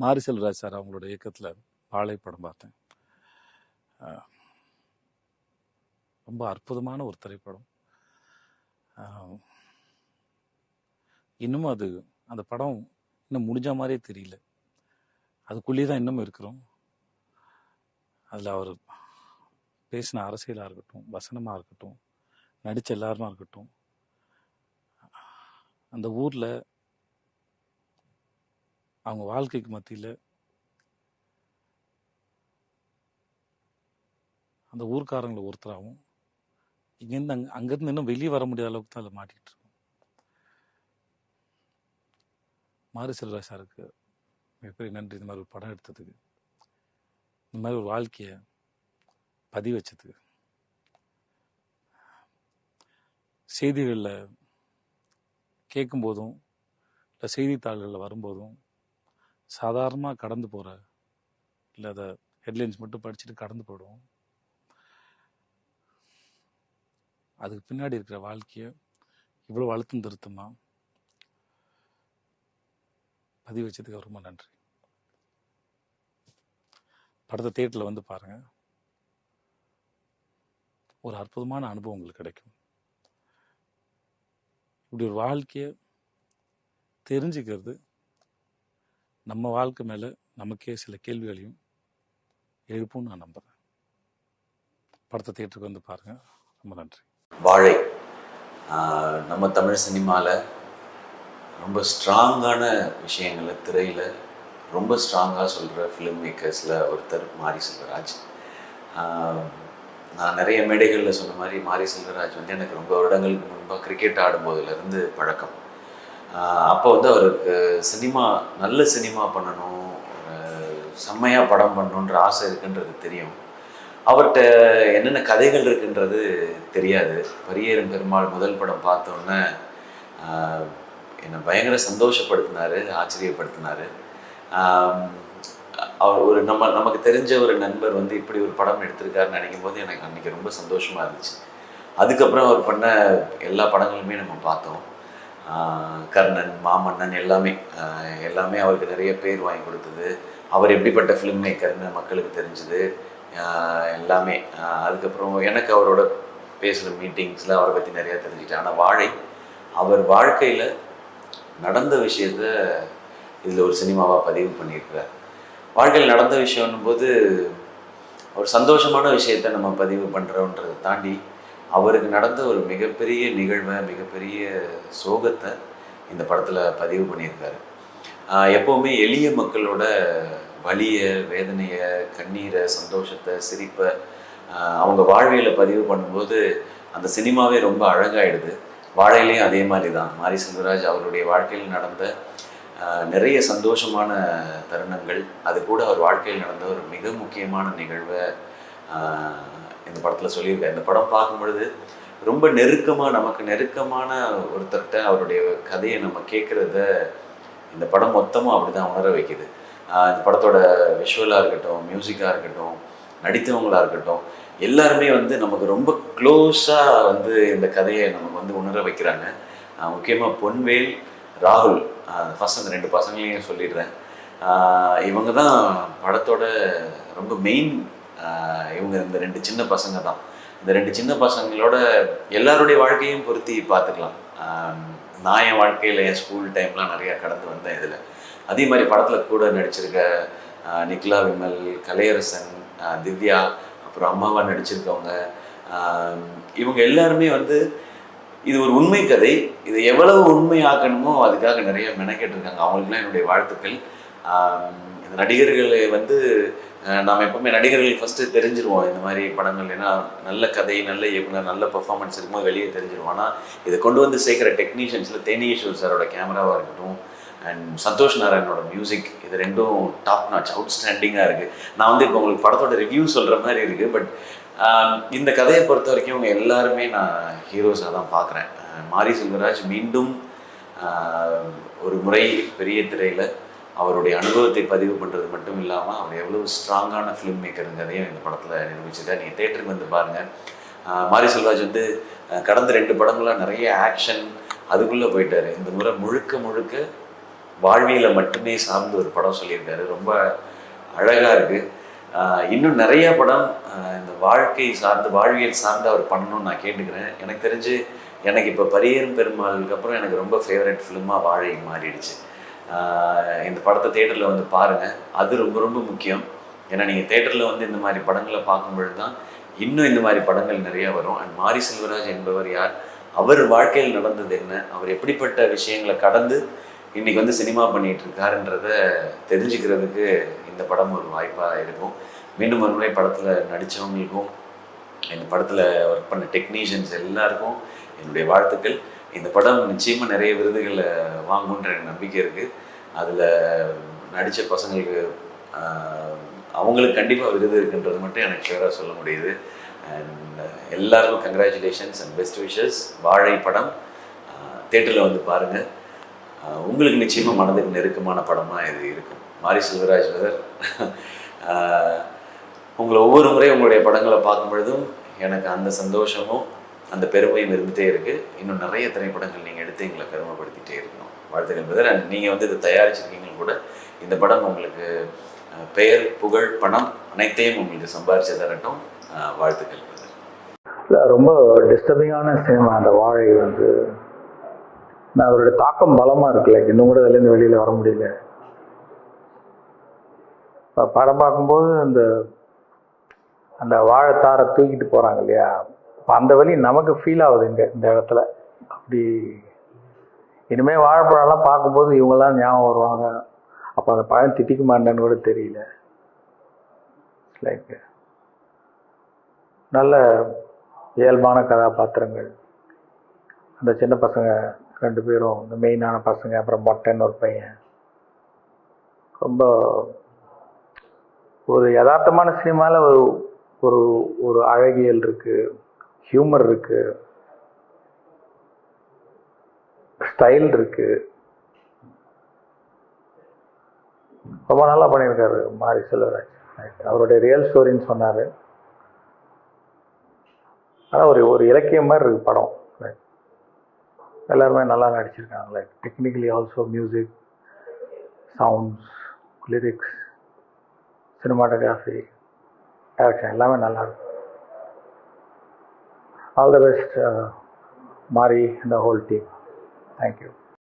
மாரி செல்வராஜ் சார் அவங்களோட இயக்கத்தில் வாழை படம் பார்த்தேன். ரொம்ப அற்புதமான ஒரு திரைப்படம். இன்னமும் அது அந்த படம் இன்னும் முடிஞ்ச மாதிரியே தெரியல. அதுக்குள்ளேயே தான் இன்னமும் இருக்கிறோம். அதில் அவர் பேசின அரசியலாக இருக்கட்டும் வசனமாக இருக்கட்டும் நடித்த எல்லாருமா இருக்கட்டும் அந்த ஊரில் அவங்க வாழ்க்கைக்கு மத்தியில் அந்த ஊர்க்காரங்களை ஒருத்தராகவும் இங்கேருந்து அங்கே அங்கேருந்து இன்னும் வெளியே வர முடியாத அளவுக்கு தான் அதில் மாட்டிகிட்டு இருக்கோம். மாரி செல்வராஜ் சாருக்கு மிகப்பெரிய நன்றி. இந்த மாதிரி ஒரு படம் எடுத்ததுக்கு இந்த மாதிரி ஒரு வாழ்க்கையை பதிவு வச்சதுக்கு செய்திகளில் கேட்கும்போதும் இல்லை செய்தித்தாள்களில் வரும்போதும் சாதாரணமாக கடந்து போகிற இல்லை அதை ஹெட்லைன்ஸ் மட்டும் படிச்சுட்டு கடந்து போயிடுவோம். அதுக்கு பின்னாடி இருக்கிற வாழ்க்கையை இவ்வளோ அழுத்தம் திருத்தமாக பதிவு வச்சதுக்கு ரொம்ப நன்றி. படத்தை தேட்டரில் வந்து பாருங்கள் ஒரு அற்புதமான அனுபவம் உங்களுக்கு கிடைக்கும். இப்படி ஒரு வாழ்க்கையை தெரிஞ்சுக்கிறது நம்ம வாழ்க்கை மேலே நமக்கே சில கேள்விகளையும் எழுப்பும்னு நான் நம்புகிறேன் படத்தை தேட்டருக்கு வந்து பாருங்கள் ரொம்ப நன்றி. வாழை. நம்ம தமிழ் சினிமாவில் ரொம்ப ஸ்ட்ராங்கான விஷயங்களை திரையில் ரொம்ப ஸ்ட்ராங்காக சொல்கிற ஃபிலிம் மேக்கர்ஸில் ஒருத்தர் மாரி செல்வராஜ். நான் நிறைய மேடைகளில் சொன்ன மாதிரி மாரி செல்வராஜ் வந்து எனக்கு ரொம்ப வருடங்களுக்கு முன்பாக கிரிக்கெட் ஆடும்போதுலேருந்து பழக்கம். அப்போ வந்து அவருக்கு சினிமா நல்ல சினிமா பண்ணணும். செம்மையாக படம் பண்ணணுன்ற ஆசை இருக்குன்றது தெரியும். அவர்கிட்ட என்னென்ன கதைகள் இருக்குன்றது தெரியாது. பரியேறும் பெருமாள் முதல் படம் பார்த்தோன்னே என்னை பயங்கர சந்தோஷப்படுத்தினார் ஆச்சரியப்படுத்தினார். அவர் ஒரு நம்ம நமக்கு தெரிஞ்ச ஒரு நண்பர் வந்து இப்படி ஒரு படம் எடுத்திருக்காருன்னு நினைக்கும் போது எனக்கு அன்றைக்கி ரொம்ப சந்தோஷமாக இருந்துச்சு. அதுக்கப்புறம் அவர் பண்ண எல்லா படங்களுமே நம்ம பார்த்தோம். கர்ணன் மாமன்னன் எல்லாமே எல்லாமே அவருக்கு நிறைய பேர் வாங்கி கொடுத்தது. அவர் எப்படிப்பட்ட ஃபிலிம் மேக்கர்னு மக்களுக்கு தெரிஞ்சுது. எல்லாமே. அதுக்கப்புறம் எனக்கு அவரோட பேசுகிற மீட்டிங்ஸில் அவரை பற்றி நிறையா தெரிஞ்சுக்கிட்டேன். ஆனால் வாழை அவர் வாழ்க்கையில் நடந்த விஷயத்த இதில் ஒரு சினிமாவாக பதிவு பண்ணியிருக்கிறார். வாழ்க்கையில் நடந்த விஷயம்னும் போது ஒரு சந்தோஷமான விஷயத்த நம்ம பதிவு பண்ணுறோன்றதை தாண்டி அவருக்கு நடந்த ஒரு மிகப்பெரிய நிகழ்வை மிகப்பெரிய சோகத்தை இந்த படத்தில் பதிவு பண்ணியிருக்காரு. எப்போவுமே எளிய மக்களோட வலியை வேதனையை கண்ணீரை சந்தோஷத்தை சிரிப்பை அவங்க வாழ்வியலை பதிவு பண்ணும்போது அந்த சினிமாவே ரொம்ப அழகாயிடுது. வாழையிலையும் அதே மாதிரி தான் மாரி செல்வராஜ் அவருடைய வாழ்க்கையில் நடந்த நிறைய சந்தோஷமான தருணங்கள். அது கூட அவர் வாழ்க்கையில் நடந்த ஒரு மிக முக்கியமான நிகழ்வை இந்த படத்தில் சொல்லியிருக்காரு இந்த படம் பார்க்கும் பொழுது ரொம்ப நெருக்கமாக நமக்கு நெருக்கமான ஒருத்தர்கிட்ட அவருடைய கதையை நம்ம கேட்குறத இந்த படம் மொத்தமும் அப்படி தான் உணர வைக்குது. இந்த படத்தோட விஷுவலாக இருக்கட்டும் மியூசிக்காக இருக்கட்டும் நடித்தவங்களாக இருக்கட்டும் எல்லாருமே வந்து நமக்கு ரொம்ப க்ளோஸாக வந்து இந்த கதையை நமக்கு வந்து உணர வைக்கிறாங்க. முக்கியமாக பொன்வேல் ராகுல் ஃபஸ்ட் அந்த ரெண்டு பசங்களையும் சொல்லிடுறேன். இவங்க தான் படத்தோட ரொம்ப மெயின் இவங்க இந்த ரெண்டு சின்ன பசங்க தான். இந்த ரெண்டு சின்ன பசங்களோட எல்லாருடைய வாழ்க்கையும் பொருத்தி பார்த்துக்கலாம். நான் என் வாழ்க்கையில் என் ஸ்கூல் டைம்லாம் நிறையா கடந்து வந்தேன் இதில். அதே மாதிரி படத்தில் கூட நடிச்சிருக்க நிக்லா விமல் கலையரசன் திவ்யா அப்புறம் அம்மாவா நடிச்சிருக்கவங்க இவங்க எல்லாருமே வந்து இது ஒரு உண்மை கதை. இது எவ்வளவு உண்மை ஆக்கணுமோ அதுக்காக நிறைய மெனக்கெட்டிருக்காங்க. அவங்களுக்குலாம் என்னுடைய வாழ்த்துக்கள். நடிகர்களை வந்து நாம் எப்பவுமே நடிகர்கள் ஃபஸ்ட்டு தெரிஞ்சிருவோம். இந்த மாதிரி படங்கள் ஏன்னா நல்ல கதை நல்ல இயக்குனர் நல்ல பர்ஃபார்மன்ஸ் இருக்கும்போது வெளியே தெரிஞ்சிருவோம். ஆனால் இதை கொண்டு வந்து சேர்க்குற டெக்னீஷியன்ஸில் தேனீஸ்வர் சாரோட கேமராவாக இருக்கட்டும் அண்ட் சந்தோஷ் நாராயணோட மியூசிக் இது ரெண்டும் டாப் நாச் அவுட்ஸ்டாண்டிங்காக இருக்குது நான் வந்து இப்போ உங்களுக்கு படத்தோட ரிவ்யூ சொல்கிற மாதிரி இருக்குது பட் இந்த கதையை பொறுத்த வரைக்கும் இவங்க எல்லாருமே நான் ஹீரோஸாக தான் பார்க்குறேன் மாரி செல்வராஜ் மீண்டும் ஒரு முறை பெரிய திரையில் அவருடைய அனுபவத்தை பதிவு பண்ணுறது மட்டும் இல்லாமல் அவர் எவ்வளோ ஸ்ட்ராங்கான ஃபிலிம் மேக்கருங்கிறதையும் இந்த படத்தில் நிரூபிச்சிருக்கார். நீங்கள் தேட்டருக்கு வந்து பாருங்கள் மாரி செல்வாஜ் வந்து கடந்த ரெண்டு படங்களாக நிறைய ஆக்ஷன் அதுக்குள்ளே போயிட்டார். இந்த முறை முழுக்க முழுக்க வாழ்வியலை மட்டுமே சார்ந்து ஒரு படம் சொல்லியிருக்காரு. ரொம்ப அழகாக இருக்குது இன்னும் நிறைய படம் இந்த வாழ்க்கை சார்ந்து வாழ்வியல் சார்ந்து அவர் பண்ணணும்னு நான் கேட்டுக்கிறேன். எனக்கு தெரிஞ்சு எனக்கு இப்போ பரியரும் பெருமாளுக்கு அப்புறம் எனக்கு ரொம்ப ஃபேவரட் ஃபிலிமாக வாழை மாறிடுச்சு. இந்த படத்தை தேட்டரில் வந்து பாருங்கள் அது ரொம்ப ரொம்ப முக்கியம். ஏன்னா நீங்கள் தேட்டரில் வந்து இந்த மாதிரி படங்களை பார்க்கும்பொழுது தான் இன்னும் இந்த மாதிரி படங்கள் நிறைய வரும். அண்ட் மாரி செல்வராஜ் என்பவர் யார்? அவர் வாழ்க்கையில் நடந்தது என்ன? அவர் எப்படிப்பட்ட விஷயங்களை கடந்து இன்றைக்கி வந்து சினிமா பண்ணிகிட்டு இருக்காருன்றத தெரிஞ்சுக்கிறதுக்கு இந்த படம் ஒரு வாய்ப்பாக இருக்கும். மீண்டும் ஒரு முறை படத்தில் நடித்தவங்களுக்கும் இந்த படத்தில் ஒர்க் பண்ண டெக்னீஷியன்ஸ் எல்லாருக்கும் என்னுடைய வாழ்த்துக்கள். இந்த படம் நிச்சயமாக நிறைய விருதுகளை வாங்குன்ற எனக்கு நம்பிக்கை இருக்குது அதில் நடித்த பசங்களுக்கு அவங்களுக்கு கண்டிப்பாக விருது இருக்குன்றது மட்டும் எனக்கு ஷுவராக சொல்ல முடியுது. அண்ட் எல்லாருக்கும் கங்க்ராச்சுலேஷன்ஸ் அண்ட் பெஸ்ட் விஷஸ் வாழை படம் தேட்டரில் வந்து பாருங்கள் உங்களுக்கு நிச்சயமாக மனதுக்கு நெருக்கமான படமாக இது இருக்கும். மாரி செல்வராஜ் பிரதர் உங்களை ஒவ்வொரு முறையும் உங்களுடைய படங்களை பார்க்கும் பொழுதும் எனக்கு அந்த சந்தோஷமும் அந்த பெருமையும் இருந்துகிட்டே இருக்குது இன்னும் நிறைய திரைப்படங்கள் நீங்கள் எடுத்து எங்களை பெருமைப்படுத்திகிட்டே இருக்கணும். வாழ்த்துக்கள் பிரதர். அண்ட் நீங்கள் வந்து இதை தயாரிச்சிருக்கீங்க கூட இந்த படம் உங்களுக்கு பெயர் புகழ் பணம் அனைத்தையும் உங்களுக்கு சம்பாரிச்சு தரட்டும். வாழ்த்துக்கள் பிரதர். இல்லை ரொம்ப டிஸ்டர்பிங்கான சினிமா அந்த வாழை வந்து நான் அவருடைய தாக்கம் பலமாக இருக்குல்ல இன்னும் கூட அதுலேருந்து வெளியில் வர முடியல. படம் பார்க்கும்போது அந்த அந்த வாழைத்தாரை தூக்கிட்டு போகிறாங்க இல்லையா? இப்போ அந்த வழி நமக்கு ஃபீல் ஆகுது இந்த இந்த இடத்துல. அப்படி இனிமேல் வாழைப்பழம்லாம் பார்க்கும்போது இவங்கெல்லாம் ஞாபகம் வருவாங்க. அப்போ அந்த பழம் திட்டிக்க மாட்டேன்னு கூட தெரியல. லைக் நல்ல இயல்பான கதாபாத்திரங்கள். அந்த சின்ன பசங்க ரெண்டு பேரும் இந்த மெயினான பசங்க அப்புறம் மொட்டைன்னு ஒரு பையன். ரொம்ப ஒரு யதார்த்தமான சினிமாவில் ஒரு ஒரு ஒரு அழகியல் இருக்கு ஹியூமர் இருக்கு ஸ்டைல் இருக்கு. ரொம்ப நல்லா பண்ணியிருக்காரு மாரி செல்வராஜ். அவருடைய ரியல் ஸ்டோரின்னு சொன்னார். ஆனால் ஒரு ஒரு இலக்கியம் மாதிரி இருக்கு படம். எல்லாருமே நல்லா நடிச்சிருக்காங்க. Like technically also music sounds lyrics cinematography direction எல்லாமே நல்லா இருக்கும் ஆல் த பெஸ்ட் மாரி இந்த ஹோல் டீம் தேங்க்யூ